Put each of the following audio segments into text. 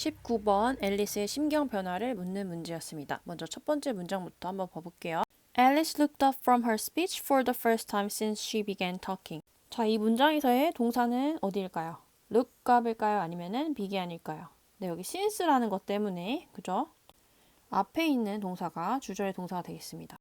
19번 앨리스의 심경 변화를 묻는 문제였습니다. 먼저 첫 번째 문장부터 한번 봐볼게요. Alice looked up from her speech for the first time since she began talking. 자, 이 문장에서의 동사는 어디일까요? look up일까요? 아니면은 began일까요? 네, 여기 since라는 것 때문에 그죠? 앞에 있는 동사가 주절의 동사가 되겠습니다.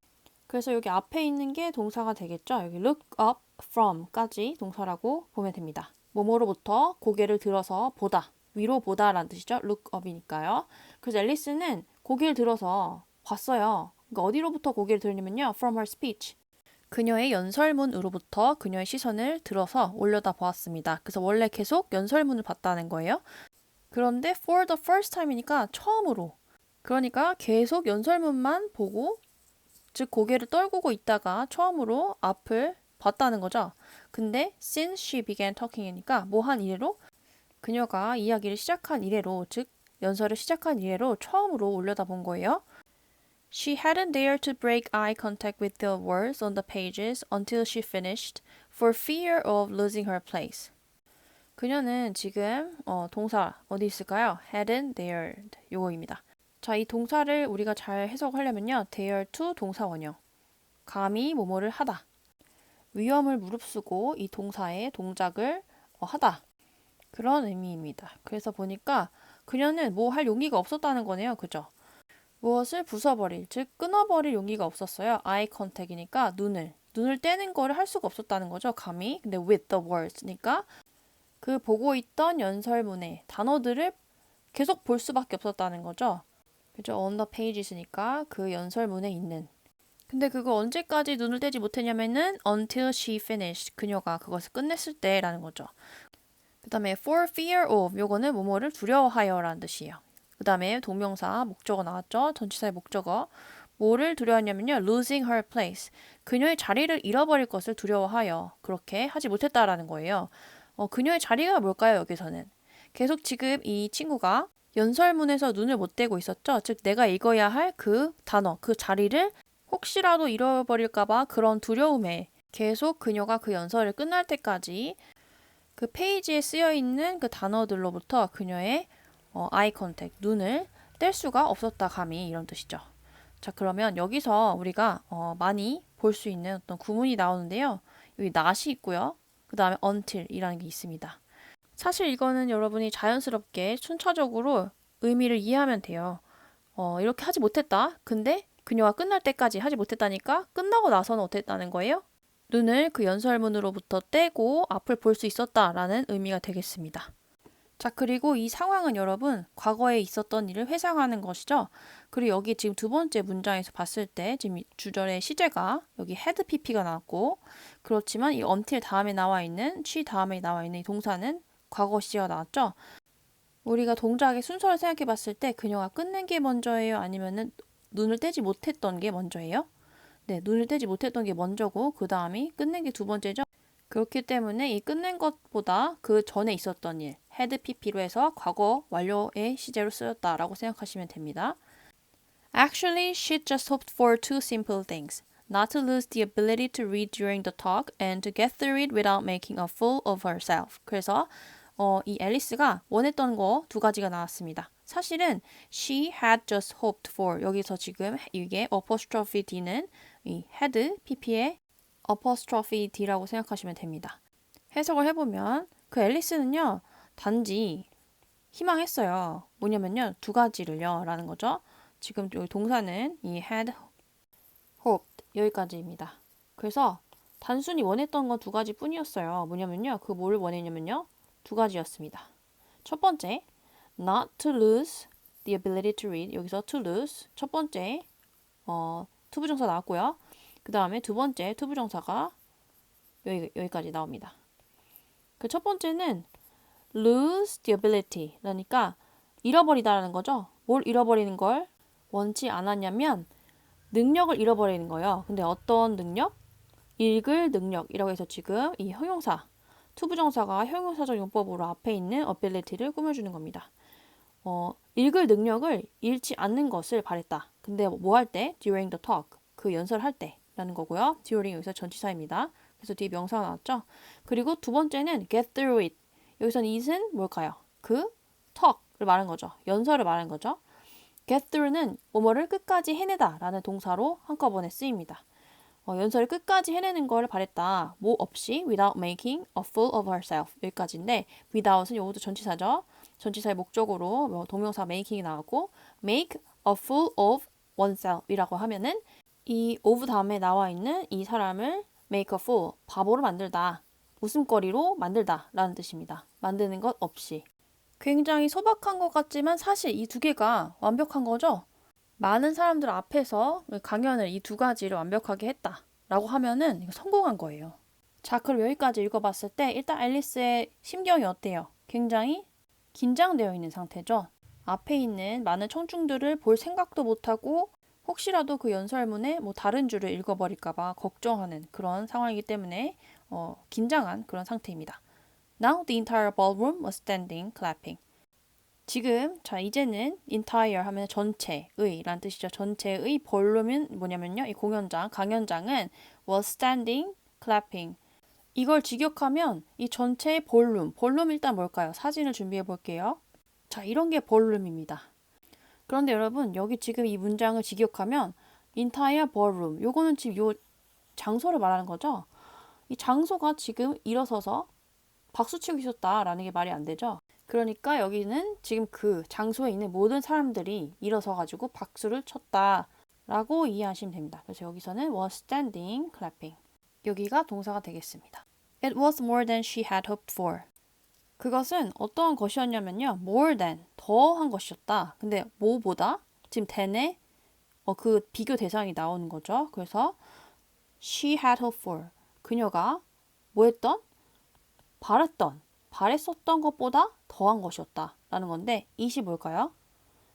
그래서 여기 앞에 있는 게 동사가 되겠죠? 여기 look up from까지 동사라고 보면 됩니다. 뭐뭐로부터 고개를 들어서 보다. 위로 보다라는 뜻이죠. look up이니까요. 그래서 앨리스는 고개를 들어서 봤어요. 그러니까 어디로부터 고개를 들냐면요. from her speech. 그녀의 연설문으로부터 그녀의 시선을 들어서 올려다 보았습니다. 그래서 원래 계속 연설문을 봤다는 거예요. 그런데 for the first time이니까 처음으로. 그러니까 계속 연설문만 보고 즉 고개를 떨구고 있다가 처음으로 앞을 봤다는 거죠. 근데 since she began talking이니까 뭐한 이래로 그녀가 이야기를 시작한 이래로 즉 연설을 시작한 이래로 처음으로 올려다본 거예요. She hadn't dared to break eye contact with the words on the pages until she finished for fear of losing her place. 그녀는 지금 어, 동사 어디 있을까요? hadn't dared 요거입니다. 자, 이 동사를 우리가 잘 해석하려면요. dare to 동사 원형. 감히 뭐뭐를 하다. 위험을 무릅쓰고 이 동사의 동작을 어, 하다. 그런 의미입니다. 그래서 보니까 그녀는 뭐 할 용기가 없었다는 거네요. 그죠? 무엇을 부숴버릴, 즉 끊어버릴 용기가 없었어요. eye contact이니까 눈을, 눈을 떼는 거를 할 수가 없었다는 거죠. 감히. 근데 with the words니까 그 보고 있던 연설문의 단어들을 계속 볼 수밖에 없었다는 거죠. 그죠? on the pages니까 그 연설문에 있는. 근데 그거 언제까지 눈을 떼지 못했냐면은 until she finished. 그녀가 그것을 끝냈을 때라는 거죠. 그 다음에 for fear of 요거는 뭐뭐를 두려워하여라는 뜻이에요. 그 다음에 동명사 목적어 나왔죠. 전치사의 목적어. 뭐를 두려워하냐면요. losing her place. 그녀의 자리를 잃어버릴 것을 두려워하여 그렇게 하지 못했다라는 거예요. 어, 그녀의 자리가 뭘까요? 여기서는. 계속 지금 이 친구가 연설문에서 눈을 못 떼고 있었죠. 즉 내가 읽어야 할 그 단어, 그 자리를 혹시라도 잃어버릴까봐 그런 두려움에 계속 그녀가 그 연설을 끝날 때까지 그 페이지에 쓰여 있는 그 단어들로부터 그녀의 어, 아이 컨택, 눈을 뗄 수가 없었다 감히 이런 뜻이죠. 자 그러면 여기서 우리가 어, 많이 볼 수 있는 어떤 구문이 나오는데요. 여기 not이 있고요. 그 다음에 until이라는 게 있습니다. 사실 이거는 여러분이 자연스럽게 순차적으로 의미를 이해하면 돼요. 어, 이렇게 하지 못했다. 근데 그녀가 끝날 때까지 하지 못했다니까 끝나고 나서는 어땠다는 거예요? 눈을 그 연설문으로부터 떼고 앞을 볼 수 있었다라는 의미가 되겠습니다. 자, 그리고 이 상황은 여러분 과거에 있었던 일을 회상하는 것이죠. 그리고 여기 지금 두 번째 문장에서 봤을 때 지금 주절의 시제가 여기 had pp가 나왔고 그렇지만 이 until 다음에 나와 있는 she 다음에 나와 있는 이 동사는 과거 시제가 나왔죠. 우리가 동작의 순서를 생각해 봤을 때 그녀가 끝낸 게 먼저예요? 아니면은 눈을 떼지 못했던 게 먼저예요? 네, 눈을 떼지 못했던 게 먼저고 그 다음이 끝낸 게 두 번째죠. 그렇기 때문에 이 끝낸 것보다 그 전에 있었던 일, had pp로 해서 과거 완료의 시제로 쓰였다라고 생각하시면 됩니다. Actually, she just hoped for two simple things. Not to lose the ability to read during the talk and to get through it without making a fool of herself. 그래서 어, 이 앨리스가 원했던 거 두 가지가 나왔습니다. 사실은 she had just hoped for 여기서 지금 이게 apostrophe d는 이 had pp의 apostrophe d라고 생각하시면 됩니다. 해석을 해보면 그 앨리스는요 단지 희망했어요. 뭐냐면요 두 가지를요 라는 거죠. 지금 여기 동사는 이 had hoped 여기까지입니다. 그래서 단순히 원했던 건 두 가지 뿐이었어요. 뭐냐면요 그 뭘 원했냐면요 두 가지였습니다. 첫 번째 not to lose the ability to read 여기서 to lose 첫 번째 어, 투부정사 나왔고요. 그 다음에 두 번째 투부정사가 여기, 여기까지 나옵니다. 그 첫 번째는 lose the ability 그러니까 잃어버리다라는 거죠. 뭘 잃어버리는 걸 원치 않았냐면 능력을 잃어버리는 거예요. 근데 어떤 능력? 읽을 능력이라고 해서 지금 이 형용사 투부정사가 형용사적 용법으로 앞에 있는 ability를 꾸며주는 겁니다. 어, 읽을 능력을 잃지 않는 것을 바랬다. 근데 뭐 할 때? during the talk. 그 연설할 때 라는 거고요. during 여기서 전치사입니다. 그래서 뒤에 명사가 나왔죠. 그리고 두 번째는 get through it. 여기서는 it은 뭘까요? 그 talk, 말하는 거죠. 연설을 말하는 거죠. get through는 뭐뭐를 끝까지 해내다 라는 동사로 한꺼번에 쓰입니다. 어, 연설을 끝까지 해내는 걸 바랬다. 뭐 없이 without making a fool of herself 여기까지인데 without은 요것도 전치사죠. 전치사의 목적으로 뭐 동명사 making이 나왔고 make a fool of oneself이라고 하면은 이 of 다음에 나와 있는 이 사람을 make a fool 바보로 만들다 웃음거리로 만들다 라는 뜻입니다. 만드는 것 없이 굉장히 소박한 것 같지만 사실 이 두 개가 완벽한 거죠. 많은 사람들 앞에서 강연을 이 두 가지를 완벽하게 했다라고 하면은 성공한 거예요. 자, 그럼 여기까지 읽어봤을 때 일단 앨리스의 심경이 어때요? 굉장히 긴장되어 있는 상태죠. 앞에 있는 많은 청중들을 볼 생각도 못하고 혹시라도 그 연설문에 뭐 다른 줄을 읽어버릴까봐 걱정하는 그런 상황이기 때문에 어, 긴장한 그런 상태입니다. Now the entire ballroom was standing clapping. 지금 자 이제는 entire 하면 전체의란 뜻이죠. 전체의 볼룸은 뭐냐면요. 이 공연장, 강연장은 was standing clapping. 이걸 직역하면 이 전체의 볼룸, 볼룸 일단 뭘까요? 사진을 준비해 볼게요. 자, 이런 게 볼룸입니다. 그런데 여러분, 여기 지금 이 문장을 직역하면 entire ballroom. 요거는 지금 요 장소를 말하는 거죠. 이 장소가 지금 일어서서 박수 치고 있었다라는 게 말이 안 되죠. 그러니까 여기는 지금 그 장소에 있는 모든 사람들이 일어서 가지고 박수를 쳤다라고 이해하시면 됩니다. 그래서 여기서는 was standing clapping. 여기가 동사가 되겠습니다. It was more than she had hoped for. 그것은 어떠한 것이었냐면요. more than 더한 것이었다. 근데 뭐보다 지금 than의 어, 그 비교 대상이 나오는 거죠. 그래서 she had hoped for. 그녀가 뭐 했던? 바랬던, 바랬었던 것보다 더한 것이었다. 라는 건데, it이 뭘까요?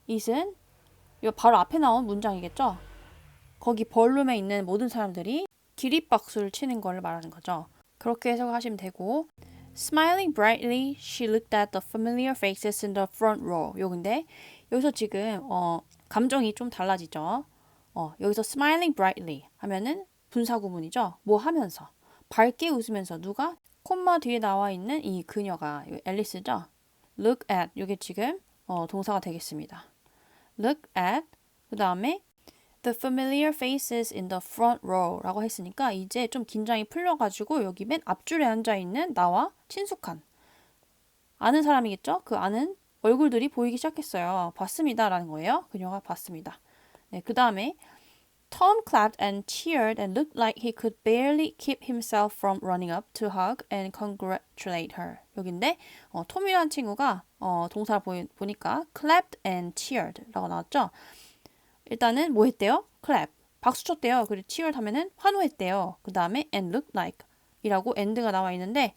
it은 이 바로 앞에 나온 문장이겠죠? 거기 벌룸에 있는 모든 사람들이 기립박수를 치는 걸 말하는 거죠. 그렇게 해석하시면 되고, Smiling brightly, she looked at the familiar faces in the front row. 요근데 여기서 지금 어, 감정이 좀 달라지죠. 어, 여기서 smiling brightly 하면은 분사 구문이죠. 뭐 하면서 밝게 웃으면서 누가 콤마 뒤에 나와 있는 이 그녀가 앨리스죠. Look at 이게 지금 어, 동사가 되겠습니다. Look at 그 다음에 The familiar faces in the front row라고 했으니까 이제 좀 긴장이 풀려가지고 여기 맨 앞줄에 앉아 있는 나와 친숙한 아는 사람이겠죠? 그 아는 얼굴들이 보이기 시작했어요. 봤습니다라는 거예요. 그녀가 봤습니다. 네, 그 다음에 Tom clapped and cheered and looked like he could barely keep himself from running up to hug and congratulate her. 여긴데 어, 톰이라는 친구가 어, 동사를 보이, 보니까 clapped and cheered라고 나왔죠. 일단은 뭐 했대요? clap. 박수 쳤대요. 그리고 cheered 하면은 환호했대요. 그 다음에 and look like 이라고 and가 나와 있는데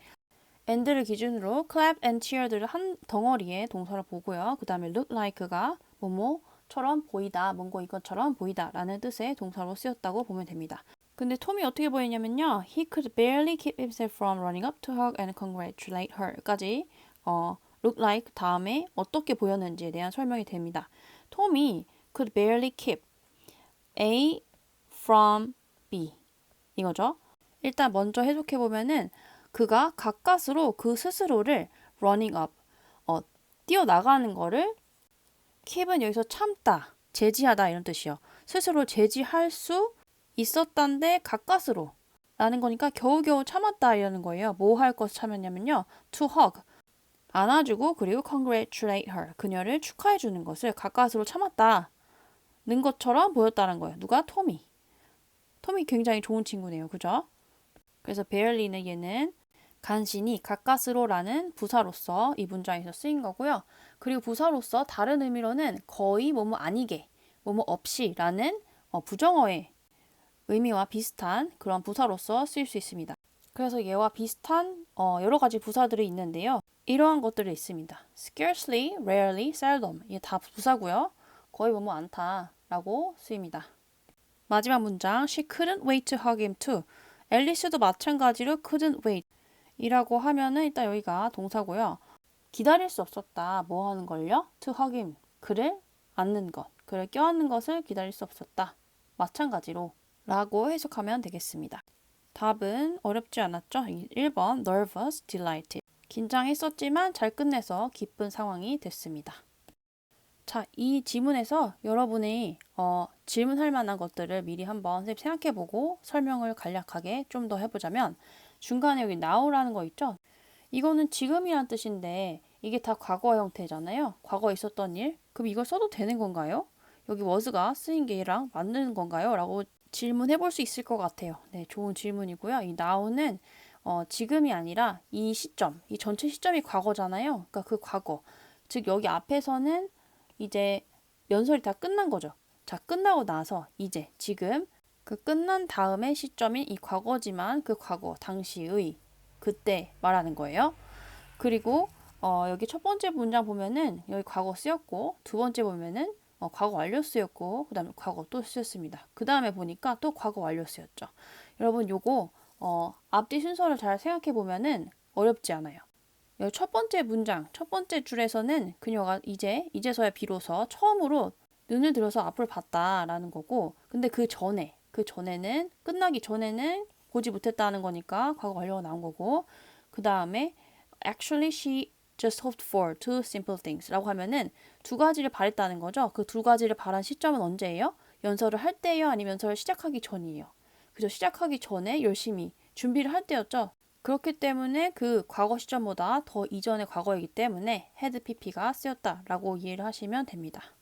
and를 기준으로 clap and cheered를 한 덩어리의 동사를 보고요. 그 다음에 look like가 뭐뭐처럼 보이다, 뭔고 이것처럼 보이다 라는 뜻의 동사로 쓰였다고 보면 됩니다. 근데 톰이 어떻게 보이냐면요. He could barely keep himself from running up to hug and congratulate her까지 어, look like 다음에 어떻게 보였는지에 대한 설명이 됩니다. 톰이 could barely keep A from B 이거죠. 일단 먼저 해석해 보면은 그가 가까스로 그 스스로를 running up 어, 뛰어나가는 거를 keep은 여기서 참다, 제지하다 이런 뜻이요. 스스로 제지할 수 있었단데 가까스로 라는 거니까 겨우겨우 참았다 이러는 거예요. 뭐 할 것을 참았냐면요. to hug 안아주고 그리고 congratulate her 그녀를 축하해 주는 것을 가까스로 참았다. 는 것처럼 보였다는 거예요. 누가? 토미. 토미 굉장히 좋은 친구네요. 그죠? 그래서 베얼리는 얘는 간신히 가까스로라는 부사로서 이 문장에서 쓰인 거고요. 그리고 부사로서 다른 의미로는 거의 뭐뭐 아니게, 뭐뭐 없이라는 어, 부정어의 의미와 비슷한 그런 부사로서 쓰일 수 있습니다. 그래서 얘와 비슷한 어, 여러 가지 부사들이 있는데요. 이러한 것들이 있습니다. scarcely, rarely, seldom. 이게 다 부사고요. 거의 뭐뭐 않다. 라고 쓰입니다. 마지막 문장 She couldn't wait to hug him too. 앨리스도 마찬가지로 couldn't wait 이라고 하면은 일단 여기가 동사고요. 기다릴 수 없었다. 뭐 하는 걸요? to hug him. 그를 안는 것. 그를 껴안는 것을 기다릴 수 없었다. 마찬가지로 라고 해석하면 되겠습니다. 답은 어렵지 않았죠? 1번 nervous, delighted. 긴장했었지만 잘 끝내서 기쁜 상황이 됐습니다. 자, 이 지문에서 여러분이 어, 질문할 만한 것들을 미리 한번 생각해보고 설명을 간략하게 좀 더 해보자면 중간에 여기 now라는 거 있죠? 이거는 지금이란 뜻인데 이게 다 과거 형태잖아요. 과거에 있었던 일. 그럼 이걸 써도 되는 건가요? 여기 was가 쓰인 게 얘랑 맞는 건가요? 라고 질문해 볼 수 있을 것 같아요. 네, 좋은 질문이고요. 이 now는 어, 지금이 아니라 이 시점, 이 전체 시점이 과거잖아요. 그러니까 그 과거. 즉 여기 앞에서는 이제 연설이 다 끝난 거죠. 자, 끝나고 나서 이제 지금 그 끝난 다음의 시점인 이 과거지만 그 과거 당시의 그때 말하는 거예요. 그리고 어, 여기 첫 번째 문장 보면은 여기 과거 쓰였고 두 번째 보면은 어, 과거 완료 쓰였고 그다음에 과거 또 쓰였습니다. 그 다음에 보니까 또 과거 완료 쓰였죠. 여러분 요거 어, 앞뒤 순서를 잘 생각해 보면은 어렵지 않아요. 첫 번째 문장, 첫 번째 줄에서는 그녀가 이제 이제서야 비로소 처음으로 눈을 들어서 앞을 봤다라는 거고, 근데 그 전에 그 전에는 끝나기 전에는 보지 못했다는 거니까 과거 완료가 나온 거고, 그 다음에 actually she just hoped for two simple things라고 하면은 두 가지를 바랬다는 거죠. 그 두 가지를 바란 시점은 언제예요? 연설을 할 때예요, 아니면 연설을 시작하기 전이에요. 그죠? 시작하기 전에 열심히 준비를 할 때였죠. 그렇기 때문에 그 과거 시점보다 더 이전의 과거이기 때문에 had pp가 쓰였다라고 이해를 하시면 됩니다.